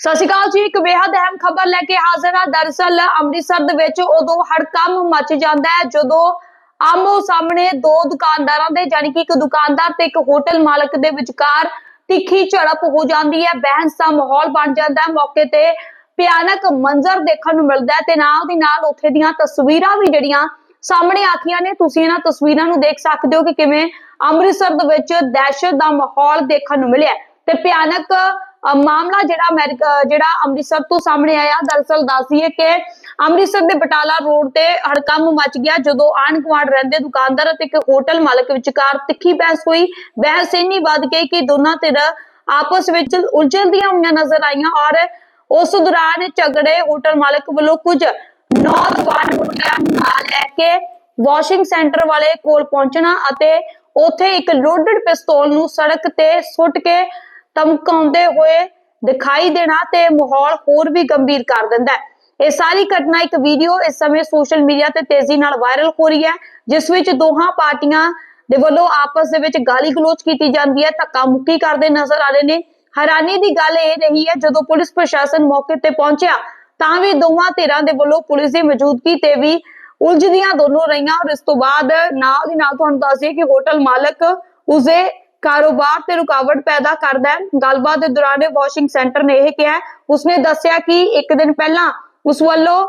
ਸਤਿ ਸ਼੍ਰੀ ਅਕਾਲ ਜੀ, ਇੱਕ ਬੇहद ਅਹਿਮ ਖਬਰ ਲੈ ਕੇ ਹਾਜ਼ਰ ਹਾਂ। ਦਰਅਸਲ ਅੰਮ੍ਰਿਤਸਰ ਦੇ ਵਿੱਚ ਉਦੋਂ ਹੜਕੰਮ ਮਚ ਜਾਂਦਾ ਹੈ, ਜਦੋਂ ਆਮੋ ਸਾਹਮਣੇ ਦੋ ਦੁਕਾਨਦਾਰਾਂ ਦੇ ਯਾਨੀ ਕਿ ਇੱਕ ਦੁਕਾਨਦਾਰ ਤੇ ਇੱਕ ਹੋਟਲ ਮਾਲਕ ਦੇ ਵਿਚਕਾਰ ਤਿੱਖੀ ਝੜਪ ਹੋ ਜਾਂਦੀ ਹੈ, ਬਹਿਸ ਦਾ ਮਾਹੌਲ ਬਣ ਜਾਂਦਾ ਹੈ। ਮੌਕੇ ਤੇ ਭਿਆਨਕ ਮੰਜ਼ਰ ਦੇਖਣ ਨੂੰ ਮਿਲਦਾ ਹੈ ਤੇ ਨਾਲ ਦੀ ਨਾਲ ਉੱਥੇ ਦੀਆਂ ਤਸਵੀਰਾਂ ਵੀ ਜਿਹੜੀਆਂ ਸਾਹਮਣੇ ਆਖੀਆਂ ਨੇ, ਤੁਸੀਂ ਇਹਨਾਂ ਤਸਵੀਰਾਂ ਨੂੰ ਦੇਖ ਸਕਦੇ ਹੋ ਕਿ ਕਿਵੇਂ ਅੰਮ੍ਰਿਤਸਰ ਦੇ ਵਿੱਚ ਦਹਿਸ਼ਤ ਦਾ ਮਾਹੌਲ ਦੇਖਣ ਨੂੰ ਮਿਲਿਆ ਤੇ ਭਿਆਨਕ ਮਾਮਲਾ ਜਿਹੜਾ ਅਮਰੀਕਾ ਜਿਹੜਾ ਅੰਮ੍ਰਿਤਸਰ ਤੋਂ ਸਾਹਮਣੇ ਆਇਆ, ਦਰਅਸਲ ਦੱਸੀਏ ਕਿ ਅੰਮ੍ਰਿਤਸਰ ਦੇ ਬਟਾਲਾ ਰੋਡ ਤੇ ਹੜਕੰਮ ਮਚ ਗਿਆ, ਜਦੋਂ ਆਣ ਗੁਆਂਢ ਰਹਿੰਦੇ ਦੁਕਾਨਦਾਰ ਅਤੇ ਇੱਕ ਹੋਟਲ ਮਾਲਕ ਵਿਚਕਾਰ ਤਿੱਖੀ ਬਹਿਸ ਹੋਈ। ਬਹਿਸ ਇੰਨੀ ਵੱਧ ਗਈ ਕਿ ਦੋਨਾਂ ਧਿਰ ਆਪਸ ਵਿੱਚ ਉਲਝਣਦੀਆਂ ਹੋਈਆਂ ਨਜ਼ਰ ਆਈਆਂ ਔਰ ਉਸ ਦੌਰਾਨ ਝਗੜੇ ਹੋਟਲ ਮਾਲਕ ਵੱਲੋਂ ਕੁਝ ਨੌਜਵਾਨ ਮੁੰਡਿਆਂ ਨੂੰ ਲੈ ਕੇ ਵਾਸ਼ਿੰਗ ਸੈਂਟਰ ਵਾਲੇ ਕੋਲ ਪਹੁੰਚਣਾ ਅਤੇ ਉਥੇ ਇੱਕ ਲੋਡਡ ਪਿਸਤੌਲ ਨੂੰ ਸੜਕ ਤੇ ਸੁੱਟ ਕੇ ਧਮਕਾਉਂਦੇ ਹੋਏ ਦਿਖਾਈ ਦੇਣਾ ਤੇ ਮਾਹੌਲ ਹੋਰ ਵੀ ਗੰਭੀਰ ਕਰ ਦਿੰਦਾ ਹੈ। ਇਹ ਸਾਰੀ ਘਟਨਾ ਇੱਕ ਵੀਡੀਓ ਇਸ ਸਮੇਂ ਸੋਸ਼ਲ ਮੀਡੀਆ ਤੇ ਤੇਜ਼ੀ ਨਾਲ ਵਾਇਰਲ ਹੋ ਰਹੀ ਹੈ, ਜਿਸ ਵਿੱਚ ਦੋਹਾਂ ਪਾਰਟੀਆਂ ਦੇ ਵੱਲੋਂ ਆਪਸ ਦੇ ਵਿੱਚ ਗਾਲੀ ਗਲੋਚ ਕੀਤੀ ਜਾਂਦੀ ਹੈ ਧੱਕਾ ਮੁੱਕੀ ਕਰਦੇ ਨਜ਼ਰ ਆ ਰਹੇ ਨੇ। ਹੈਰਾਨੀ ਦੀ ਗੱਲ ਇਹ ਰਹੀ ਹੈ, ਜਦੋਂ ਪੁਲਿਸ ਪ੍ਰਸ਼ਾਸਨ ਮੌਕੇ ਤੇ ਪਹੁੰਚਿਆ, ਤਾਂ ਵੀ ਦੋਵਾਂ ਧਿਰਾਂ ਦੇ ਵੱਲੋਂ ਪੁਲਿਸ ਦੀ ਮੌਜੂਦਗੀ ਤੇ ਵੀ ਉਲਝਦੀਆਂ ਦੋਨੋਂ ਰਹੀਆਂ ਔਰ ਇਸ ਤੋਂ ਬਾਅਦ ਨਾਲ ਦੀ ਨਾਲ ਤੁਹਾਨੂੰ ਦੱਸ ਦਈਏ ਕਿ ਹੋਟਲ ਮਾਲਕ ਉਸਦੇ ਕਾਰੋਬਾਰ ਤੇ ਰੁਕਾਵਟ ਪੈਦਾ ਕਰਦਾ ਹੈ। ਗੱਲਬਾਤ ਦੇ ਦੌਰਾਨ ਵਾਸ਼ਿੰਗ ਸੈਂਟਰ ਨੇ ਇਹ ਕਿਹਾ ਉਸਨੇ ਦੱਸਿਆ ਕਿ ਇੱਕ ਦਿਨ ਪਹਿਲਾਂ ਉਸ ਵੱਲੋਂ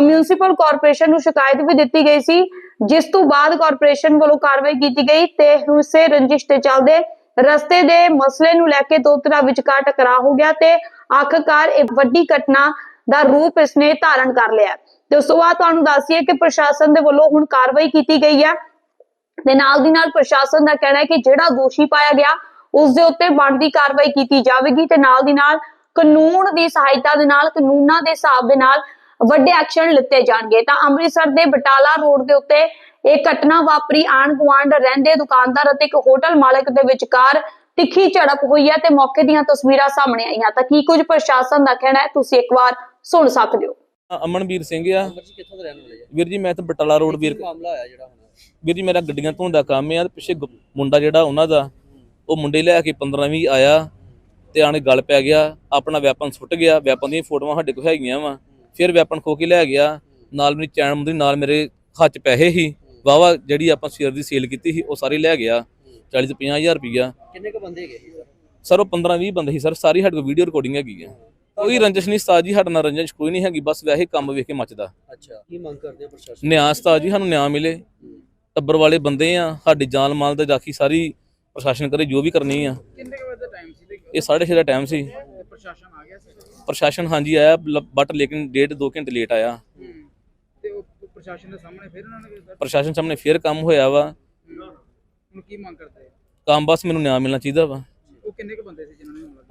ਮਿਊਨਿਸਪਲ ਕਾਰਪੋਰੇਸ਼ਨ ਨੂੰ ਸ਼ਿਕਾਇਤ ਵੀ ਦਿੱਤੀ ਗਈ ਸੀ, ਜਿਸ ਤੋਂ ਬਾਅਦ ਕਾਰਪੋਰੇਸ਼ਨ ਵੱਲੋਂ ਕਾਰਵਾਈ ਕੀਤੀ ਗਈ ਤੇ ਉਸੇ ਰੰਜਿਸ਼ ਤੇ ਚੱਲਦੇ ਰਸਤੇ ਦੇ ਮਸਲੇ ਨੂੰ ਲੈ ਕੇ ਦੋ ਤਰ੍ਹਾਂ ਵਿਚਕਾਰ ਟਕਰਾਅ ਹੋ ਗਿਆ ਤੇ ਆਖਰਕਾਰ ਇਹ ਵੱਡੀ ਘਟਨਾ ਦਾ ਰੂਪ ਇਸਨੇ ਧਾਰਨ ਕਰ ਲਿਆ। ਤੇ ਉਸ ਤੋਂ ਬਾਅਦ ਤੁਹਾਨੂੰ ਦੱਸੀਏ ਕਿ ਪ੍ਰਸ਼ਾਸਨ ਦੇ ਵੱਲੋਂ ਹੁਣ ਕਾਰਵਾਈ ਕੀਤੀ ਗਈ ਹੈ। ਤੇ ਨਾਲ ਦੀ ਨਾਲ ਪ੍ਰਸ਼ਾਸਨ ਦਾ ਕਹਿਣਾ ਹੈ ਕਿ ਜਿਹੜਾ ਦੋਸ਼ੀ ਪਾਇਆ ਗਿਆ ਉਸ ਦੇ ਉੱਤੇ ਬਣਦੀ ਕਾਰਵਾਈ ਕੀਤੀ ਜਾਵੇਗੀ ਤੇ ਨਾਲ ਦੀ ਨਾਲ ਕਾਨੂੰਨ ਦੀ ਸਹਾਇਤਾ ਦੇ ਨਾਲ ਕਾਨੂੰਨਾਂ ਦੇ ਹਿਸਾਬ ਦੇ ਨਾਲ ਵੱਡੇ ਐਕਸ਼ਨ ਲਿੱਤੇ ਜਾਣਗੇ। ਤਾਂ ਅੰਮ੍ਰਿਤਸਰ ਦੇ ਬਟਾਲਾ ਰੋਡ ਦੇ ਉੱਤੇ ਇਹ ਘਟਨਾ ਵਾਪਰੀ। ਆਣ ਗੁਆਂਢ ਰਹਿੰਦੇ ਦੁਕਾਨਦਾਰ ਅਤੇ ਇੱਕ ਹੋਟਲ ਮਾਲਕ ਦੇ ਵਿਚਕਾਰ ਤਿੱਖੀ ਝੜਪ ਹੋਈ ਹੈ ਤੇ ਮੌਕੇ ਦੀਆਂ ਤਸਵੀਰਾਂ ਸਾਹਮਣੇ ਆਈਆਂ। ਤਾਂ ਕੀ ਕੁਝ ਪ੍ਰਸ਼ਾਸਨ ਦਾ ਕਹਿਣਾ ਹੈ ਤੁਸੀਂ ਇੱਕ ਵਾਰ ਸੁਣ ਸਕਦੇ ਹੋ। ਅਮਨਵੀਰ ਸਿੰਘ ਆ। ਨੰਬਰ ਜੀ ਕਿੱਥੋਂ ਦੇ ਰਹਿਣ ਵਾਲੇ ਜੀ ਵੀਰ ਜੀ ਮੈਂ ਤਾਂ ਬਟਾਲਾ ਰੋਡ ਵੀਰ ਮਾਮਲਾ ਹੋਇਆ ਜਿਹੜਾ ਵੀਰ ਜੀ ਮੇਰਾ ਗੱਡੀਆਂ ਧੋਣ ਦਾ ਕੰਮ ਆ ਤੇ ਪਿੱਛੇ ਗ- ਮੁੰਡਾ ਜਿਹੜਾ ਉਹਨਾਂ ਦਾ ਉਹ ਮੁੰਡੇ ਲੈ ਕੇ 15 ਵੀਹ ਆਇਆ ਤੇ ਆਣੇ ਗਲ ਪੈ ਗਿਆ ਆਪਣਾ ਵੈਪਨ ਸੁੱਟ ਗਿਆ ਵੈਪਨ ਦੀਆਂ ਫੋਟੋਆਂ ਸਾਡੇ ਕੋਲ ਹੈਗੀਆਂ ਵਾ। ਫਿਰ ਵੈਪਨ ਖੋ ਕੇ ਲੈ ਗਿਆ ਨਾਲ ਮੇਰੀ ਚੈਨ ਮੁੰਦੀ ਨਾਲ ਮੇਰੇ ਹੱਥ 'ਚ ਪੈਸੇ ਸੀ ਵਾਵਾ ਜਿਹੜੀ ਆਪਾਂ ਸ਼ੇਅਰ ਦੀ ਸੇਲ ਕੀਤੀ ਸੀ ਉਹ ਸਾਰੇ ਲੈ ਗਿਆ 40 ਤੋਂ 50000 ਰੁਪਈਆ। ਕਿੰਨੇ ਕ ਬੰਦੇ ਹੈਗੇ ਸੀ? ਸਰ ਸਰ ਉਹ 15 20 ਬੰਦੇ ਸੀ ਸਰ ਸਾਰੀ ਸਾਡੇ ਕੋਲ ਵੀਡੀਓ ਰਿਕਾਰਡਿੰਗ ਹੈਗੀ ਆ। ਕੋਈ ਰੰਜਿਸ਼ ਨਹੀਂ ਉਸਤਾਦ ਜੀ ਸਾਡਾ ਨਾਲ ਰੰਜਿਸ਼ ਕੋਈ ਨਹੀਂ ਹੈਗੀ ਬਸ ਵੈਸੇ ਕੰਮ ਵੇਖ ਕੇ ਮੱਚਦਾ। ਅੱਛਾ ਕੀ ਮੰਗ ਕਰਦੇ ਆ ਪ੍ਰਸ਼ਾਸਨ ਨਿਆਂ ਉਸਤਾਦ ਜੀ ਸਾਨੂੰ ਨਿਆਂ ਮਿਲੇ। ਟੱਬਰ ਵਾਲੇ ਬੰਦੇ ਆ ਸਾਡੀ ਜਾਨ ਮਾਲ ਤੇ ਰਾਖੀ ਸਾਰੀ ਪ੍ਰਸ਼ਾਸਨ ਕਰੇ ਜੋ ਵੀ ਕਰਨੀ ਆ। ਕਿੰਨੇ ਕੁ ਵਜੇ ਦਾ ਟਾਈਮ ਸੀ ਤੇ ਇਹ 6:30 ਦਾ ਟਾਈਮ ਸੀ। ਪ੍ਰਸ਼ਾਸਨ ਆ ਗਿਆ ਸੀ? ਪ੍ਰਸ਼ਾਸਨ ਹਾਂਜੀ ਆਇਆ ਬਟ ਲੇਕਿਨ ਡੇਢ 2 ਘੰਟੇ ਲੇਟ ਆਇਆ। ਹੂੰ। ਤੇ ਉਹ ਪ੍ਰਸ਼ਾਸਨ ਦੇ ਸਾਹਮਣੇ ਫਿਰ ਉਹਨਾਂ ਨੇ ਪ੍ਰਸ਼ਾਸਨ ਸਾਹਮਣੇ ਫੇਰ ਕੰਮ ਹੋਇਆ ਵਾ। ਹੁਣ ਕੀ ਮੰਗ ਕਰਦੇ? ਕੰਮ ਬਸ ਮੈਨੂੰ ਨਿਆਂ ਮਿਲਣਾ ਚਾਹੀਦਾ ਵਾ। ਉਹ ਕਿੰਨੇ ਕੁ ਬੰਦੇ ਸੀ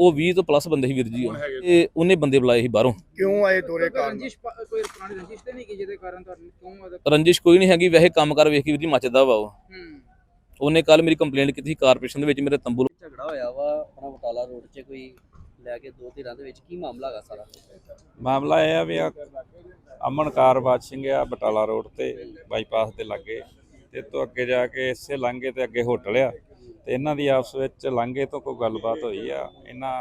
ਉਹ 20 ਤੋਂ ਪਲੱਸ ਬੰਦੇ ਸੀ ਵੀਰ ਜੀ ਉਹ। ਤੇ ਉਹਨੇ ਬੰਦੇ ਬੁਲਾਏ ਸੀ ਬਾਹਰੋਂ। ਕਿਉਂ ਆਏ ਦੋਰੇ ਕਾਰਨ? ਰੰਜਿਸ਼ ਪਾ- ਕੋਈ ਪੁਰਾਣੀ ਰੰਜਿਸ਼ ਤੇ ਨਹੀਂ ਕੀ ਜਿਹਦੇ ਕਾਰਨ ਤੁਹਾਨੂੰ ਕਿਉਂ ਰੰਜਿਸ਼ ਕੋਈ ਨਹੀਂ ਹੈਗੀ ਵੈਸੇ ਕੰਮ ਕਰ ਵੇਖ ਕੇ ਵੀਰ ਜੀ ਮੱਚਦਾ ਵਾ ਉਹ। ਹੂੰ। ਉਹਨੇ ਕੱਲ ਮੇਰੀ ਕੰਪਲੇਂਟ ਕੀਤੀ ਸੀ ਕਾਰਪੋਰੇਸ਼ਨ ਦੇ ਵਿੱਚ ਮੇਰੇ ਤੰਬੂ ਝਗੜਾ ਹੋਇਆ ਵਾ ਆਪਣਾ ਬਟਾਲਾ ਰੋਡ 'ਚ ਕੋਈ ਲੈ ਕੇ ਦੋ ਧਿਰਾਂ ਦੇ ਵਿੱਚ? ਕੀ ਮਾਮਲਾ ਹੈਗਾ ਸਾਰਾ? ਮਾਮਲਾ ਇਹ ਆ ਵੀ ਆ ਅਮਨ ਕਾਰ ਵਾਸ਼ਿੰਗ ਆ ਬਟਾਲਾ ਰੋਡ ਤੇ ਬਾਈਪਾਸ ਦੇ ਲਾਗੇ ਤੇ ਤੋਂ ਅੱਗੇ ਜਾ ਕੇ ਇਸੇ ਲਾਂਘੇ ਤੇ ਅੱਗੇ ਹੋਟਲ ਆ। ਤੇ ਇਹਨਾਂ ਦੀ ਆਪਸ ਵਿੱਚ ਲਾਂਘੇ ਤੋਂ ਕੋਈ ਗੱਲਬਾਤ ਹੋਈ ਆ। ਇਹਨਾਂ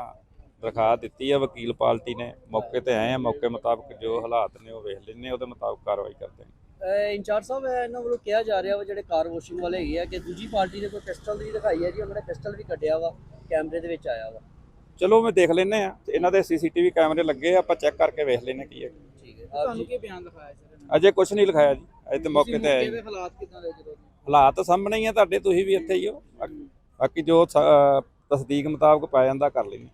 ਦਰਖਾਸਤ ਦਿੱਤੀ ਆ ਵਕੀਲ ਪਾਰਟੀ ਨੇ। ਮੌਕੇ ਤੇ ਆਏ ਆ। ਮੌਕੇ ਮੁਤਾਬਕ ਜੋ ਹਾਲਾਤ ਨੇ ਉਹ ਵੇਖ ਲੈਣੇ ਉਹਦੇ ਮੁਤਾਬਕ ਕਾਰਵਾਈ ਕਰਦੇ ਨੇ ਇੰਚਾਰਜ ਸਾਹਿਬ ਇਹ ਇਹਨਾਂ ਵੱਲੋਂ ਕਿਹਾ ਜਾ ਰਿਹਾ ਵਾ ਜਿਹੜੇ ਕਾਰ ਵਾਸ਼ਿੰਗ ਵਾਲੇ ਹੈਗੇ ਆ ਕਿ ਦੂਜੀ ਪਾਰਟੀ ਨੇ ਕੋਈ ਪਿਸਟਲ ਵੀ ਦਿਖਾਈ ਹੈ ਜੀ। ਉਹਨਾਂ ਨੇ ਪਿਸਟਲ ਵੀ ਕੱਢਿਆ ਵਾ ਕੈਮਰੇ ਦੇ ਵਿੱਚ ਆਇਆ ਵਾ। ਚਲੋ ਮੈਂ ਦੇਖ ਲੈਨੇ ਆ। ਇਹਨਾਂ ਦੇ ਸੀਸੀਟੀਵੀ ਕੈਮਰੇ ਲੱਗੇ ਆ। ਆਪਾਂ ਚੈੱਕ ਕਰਕੇ ਵੇਖ ਲੈਨੇ ਕੀ ਹੈ। ਠੀਕ ਹੈ। ਆਪ ਜੀ। ਕੀ ਬਿਆਨ ਦਿਖਾਇਆ ਸਰ ਅਜੇ ਕੁਝ ਨਹੀਂ ਲਿਖਾਇਆ ਜੀ। ਅਜੇ ਤੇ ਮੌਕੇ ਤੇ ਆਏ ਦੇ ਹਾਲਾਤ ਕਿਦਾਂ ਦੇ ਜਦੋਂ? ਹਾਲਾਤ ਸਾਹਮਣੇ ਹੀ ਆ। ਤੁਹਾਡੇ ਤੁਸੀਂ ਵੀ ਇੱਥੇ ਹੀ ਹੋ। ਬਾਕੀ- ਜੋ ਤਸਦੀਕ ਮੁਤਾਬਕ ਪਾਇਆ ਜਾਂਦਾ ਕਰ ਲੈਂਦੇ